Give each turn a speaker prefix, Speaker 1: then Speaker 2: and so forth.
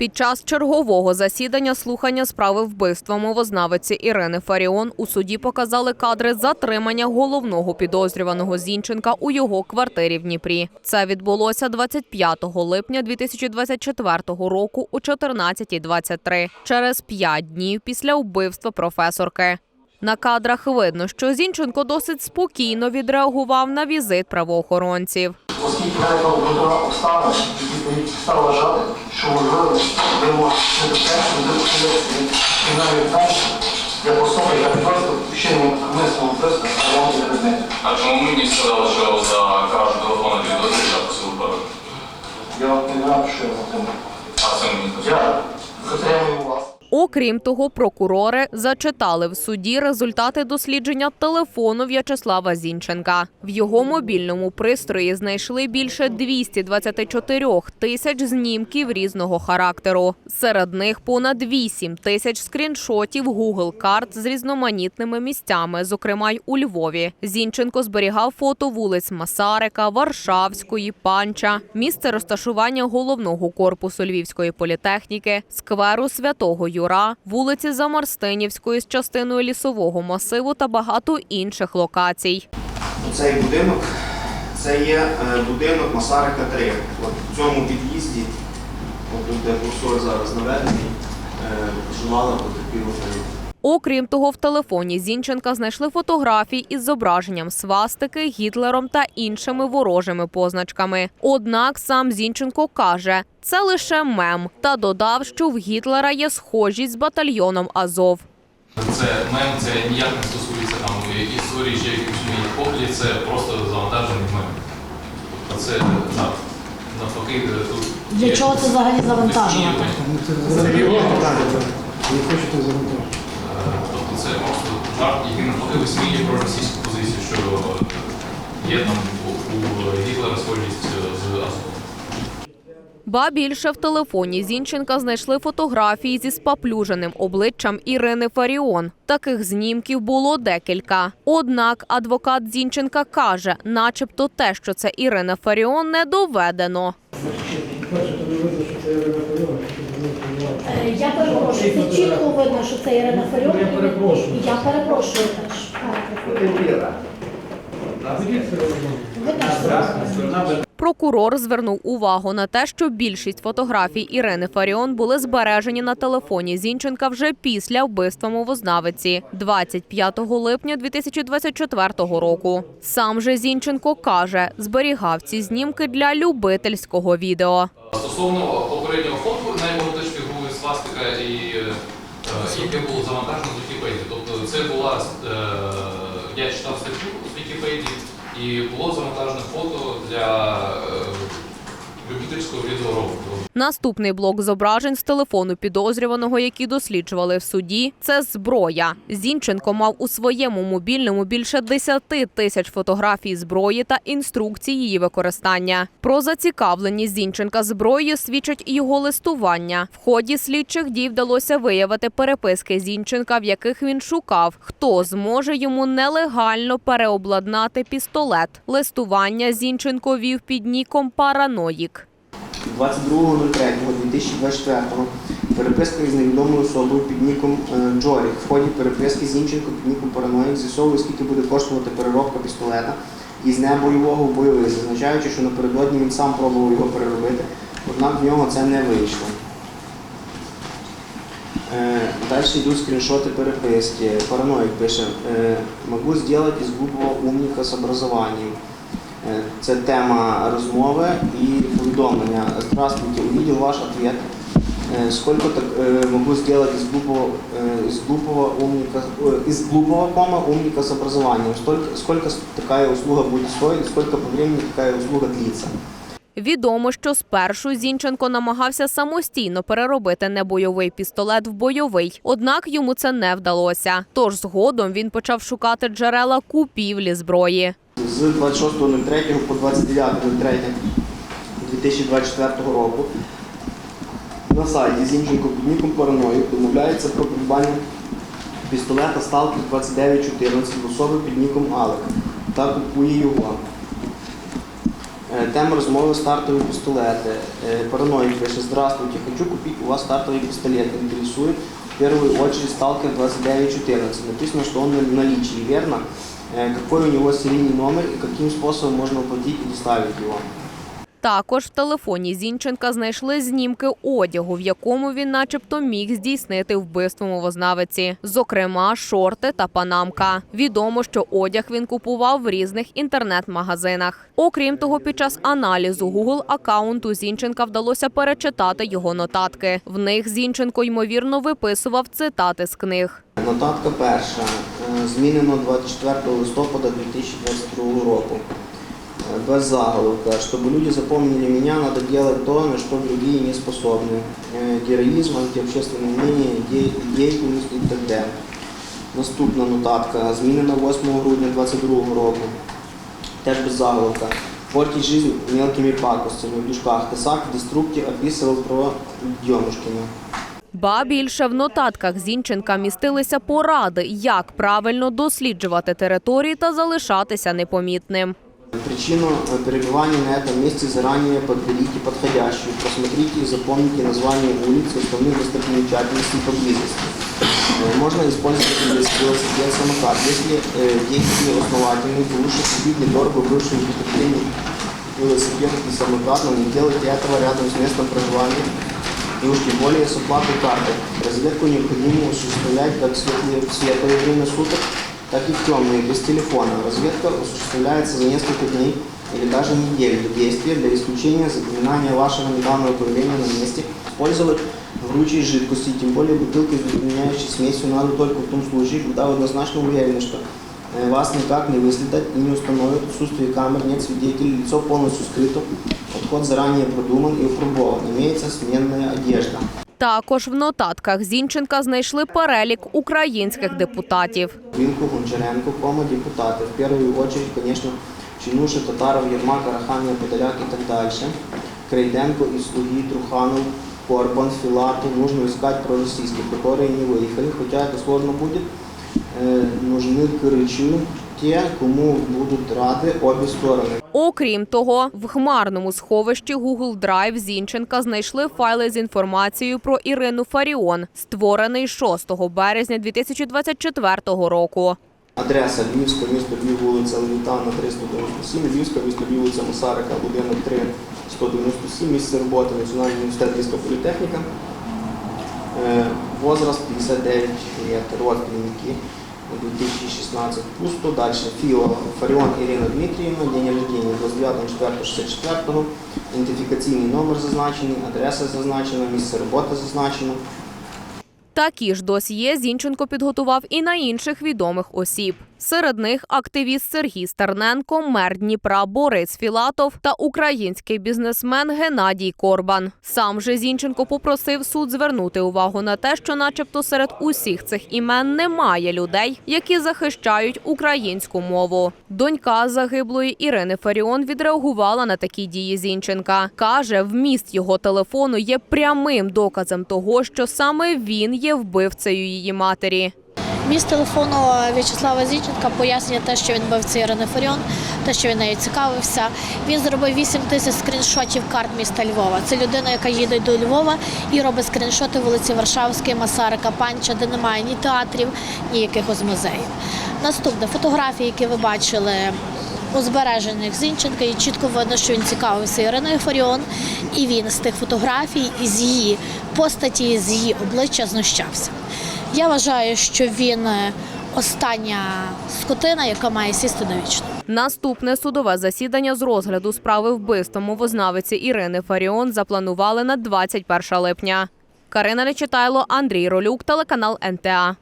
Speaker 1: Під час чергового засідання слухання справи вбивства мовознавиці Ірини Фаріон у суді показали кадри затримання головного підозрюваного Зінченка у його квартирі в Дніпрі. Це відбулося 25 липня 2024 року о 14.23, через п'ять днів після вбивства професорки. На кадрах видно, що Зінченко досить спокійно відреагував на візит правоохоронців.
Speaker 2: Оскільки обґрунтована обставина, які підстав вважати, що можливо ви можете небезпечно допустити кримінальної відповідальності як особи, яка підрозділ вчинення умисного вбивства ремонту предметів.
Speaker 3: А чому мені сказали, що за кражу телефону підозрюють за посилу?
Speaker 2: Я не знаю, що я затримую.
Speaker 3: А це мені сказали.
Speaker 2: Я затримую.
Speaker 1: Окрім того, прокурори зачитали в суді результати дослідження телефону В'ячеслава Зінченка. В його мобільному пристрої знайшли більше 224 тисяч знімків різного характеру. Серед них понад 8 тисяч скріншотів Google карт з різноманітними місцями, зокрема й у Львові. Зінченко зберігав фото вулиць Масарика, Варшавської, Панча, місце розташування головного корпусу Львівської політехніки, скверу Святого Юра, вулиці Замарстинівської з частиною лісового масиву та багато інших локацій.
Speaker 4: Цей будинок це є е, будинок Масарика 3. От в цьому під'їзді, от де курсор зараз наведений, е, проживала потерпіла.
Speaker 1: Окрім того, в телефоні Зінченка знайшли фотографії із зображенням свастики, Гітлером та іншими ворожими позначками. Однак сам Зінченко каже, це лише мем, та додав, що в Гітлера є схожість з батальйоном Азов.
Speaker 3: Це мем, це ніяк не стосується там історії чи якихось моїх поглядів, це просто завантажений мем. Це так. Навпаки, тут
Speaker 5: Для чого це взагалі завантажено?
Speaker 3: висміювання. Е, Тобто це просто жарт, який навпаки про російську позицію, що є там у Гітлера схожість е, з Азовом.
Speaker 1: Ба більше в телефоні Зінченка знайшли фотографії зі спаплюженим обличчям Ірини Фаріон. Таких знімків було декілька. Однак адвокат Зінченка каже, начебто те, що це Ірина Фаріон, не доведено.
Speaker 5: Е, Я перепрошую, тут чітко видно, що це Ірина Фаріон. Я перепрошую. Я перепрошую теж.
Speaker 1: Прокурор звернув увагу на те, що більшість фотографій Ірини Фаріон були збережені на телефоні Зінченка вже після вбивства мовознавиці 25 липня 2024 року. Сам же Зінченко каже, зберігав ці знімки для любительського відео.
Speaker 3: Стосовно попереднього фото, на якому теж фігурує свастика і е, яке було завантажено з Вікіпедії. Тобто це була е, я читав статтю з Вікіпедії і було завантажено фото для е, любительського відеороботу.
Speaker 1: Наступний блок зображень з телефону підозрюваного, які досліджували в суді, це зброя. Зінченко мав у своєму мобільному більше 10 тисяч фотографій зброї та інструкцій її використання. Про зацікавленість Зінченка зброєю свідчить і його листування. В ході слідчих дій вдалося виявити переписки Зінченка, в яких він шукав, хто зможе йому нелегально переобладнати пістолет. Листування Зінченко вів під ніком Параноїк.
Speaker 4: 22.03.2024 переписка із невідомою особою під ніком е, Джорік. В ході переписки з Інченко під ніком Параноїк з'ясовує, скільки буде коштувати переробка пістолета із небойового в бойовий, зазначаючи, що напередодні він сам пробував його переробити, однак в нього це не вийшло. Е, Далі йдуть скріншоти переписки. Параноїк пише, е, могу сделать из глупого умника з образованием. Е, Це тема розмови і повідомлення. Здравствуйте, увидел ваш ответ. Е, Сколько так е, могу сделать из глупого, из глупого умника, из глупого кома умника с образованием? Столько, сколько такая услуга будет стоить, сколько по времени такая услуга длится?
Speaker 1: Відомо, що спершу Зінченко намагався самостійно переробити небойовий пістолет в бойовий, однак йому це не вдалося. Тож згодом він почав шукати джерела купівлі зброї.
Speaker 4: З 26.03 по 29.03.2024 року на сайті Зінченко під ніком Параноїк домовляється про придбання пістолета Сталкер 2914 в особи під ніком Алек та купує його. Е, Тема розмови стартові пістолети. Е, Параноїк пише, здравствуйте, хочу купить у вас стартовый пистолет. Интересует в первую очередь Сталкер 2914. Написано, что он в наличии, верно? Э, Какой у него серийный номер и каким способом можно оплатить и доставить его?
Speaker 1: Також в телефоні Зінченка знайшли знімки одягу, в якому він, начебто, міг здійснити вбивство мовознавиці, зокрема, шорти та панамка. Відомо, що одяг він купував в різних інтернет-магазинах. Окрім того, під час аналізу Google акаунту Зінченка вдалося перечитати його нотатки. В них Зінченко ймовірно виписував цитати з книг.
Speaker 4: Нотатка перша. Е, Змінено 24 листопада 2022 року. Без заголовка. Чтобы люди запомнили меня, надо делать то, на что другие не способны. Е, Героизм, антиобщественное мнение, де- деятельность і. Наступна нотатка. Змінена 8 грудня 2022 року. Теж без заголовка. Портить жизнь мелкими пакостями. В дужках Тесак в деструкті описував про Дьомушкіна.
Speaker 1: Ба більше в нотатках Зінченка містилися поради, як правильно досліджувати території та залишатися непомітним.
Speaker 4: Причину э, пребывания на этом месте заранее подберите подходящую. Просмотрите и запомните название улиц и основных достопримечательностей поблизости. Э, Можно использовать велосипед, самокат. Если э, действие основательные, то лучше купить недорого бывший в употреблении велосипед и самокат, но не делайте этого рядом с местом проживания и уж тем более с оплатой карты. Разведку необходимо осуществлять как в светлое, в светлое время суток, так и в темные, без телефона. Разведка осуществляется за несколько дней или даже недель до действия для исключения запоминания вашего недавнего появления на месте. Использовать вручей жидкости, тем более бутылки с заменяющей смесью надо только в том случае, когда вы однозначно уверены, что э, вас никак не выследят и не установят отсутствие камер, нет свидетелей, лицо полностью скрыто, подход заранее продуман и опробован, имеется сменная одежда.
Speaker 1: Також в нотатках Зінченка знайшли перелік українських депутатів.
Speaker 4: Вилку, Гончаренко, кома, депутаты. В первую очередь, конечно, Чинуша, Татаров, Ермак, Арахамия, Подоляк и так дальше. Крейденко, Ислуги, Труханов, Корбан, Филатов. Нужно искать пророссийских, которые не выехали, хотя это сложно будет. Э, нужны корычи, те, кому будут рады обе стороны.
Speaker 1: Окрім того, в хмарному сховищі Google Drive Зінченка знайшли файли з інформацією про Ірину Фаріон, створений 6 березня 2024 року.
Speaker 4: Адреса Львівська, місто Львів, вулиця Левітана, 397, Львівська, місто Львів, вулиця Масарика, будинок 3, 197, місце роботи, Національний університет Львівська політехніка. Е, Возраст 59 лет, родственники 2016, пусто. Дальше Фіо Фаріон Ірина Дмитриевна, день рождения 29.04.64, ідентифікаційний номер зазначений, адреса зазначена, місце роботи зазначено.
Speaker 1: Такі ж досьє Зінченко підготував і на інших відомих осіб. Серед них активіст Сергій Стерненко, мер Дніпра Борис Філатов та український бізнесмен Геннадій Корбан. Сам же Зінченко попросив суд звернути увагу на те, що, начебто, серед усіх цих імен немає людей, які захищають українську мову. Донька загиблої Ірини Фаріон відреагувала на такі дії Зінченка. каже, вміст його телефону є прямим доказом того, що саме він є вбивцею її матері.
Speaker 6: Міст телефону В'ячеслава Зінченка пояснює те, що він бив це Ірини Фаріон, те, що він нею цікавився. Він зробив 8 тисяч скріншотів карт міста Львова. Це людина, яка їде до Львова і робить скріншоти вулиці Варшавської, Масарика, Панча, де немає ні театрів, ні якихось музеїв. Наступне фотографії, які ви бачили. У збережених Зінченка і чітко видно, що він цікавився Іриною Фаріон, і він з тих фотографій, з її постаті, з її обличчя знущався. Я вважаю, що він е, остання скотина, яка має сісти довічно.
Speaker 1: Наступне судове засідання з розгляду справи вбивства мовознавиці Ірини Фаріон запланували на 21 липня. Карина Нечитайло, Андрій Ролюк, телеканал НТА.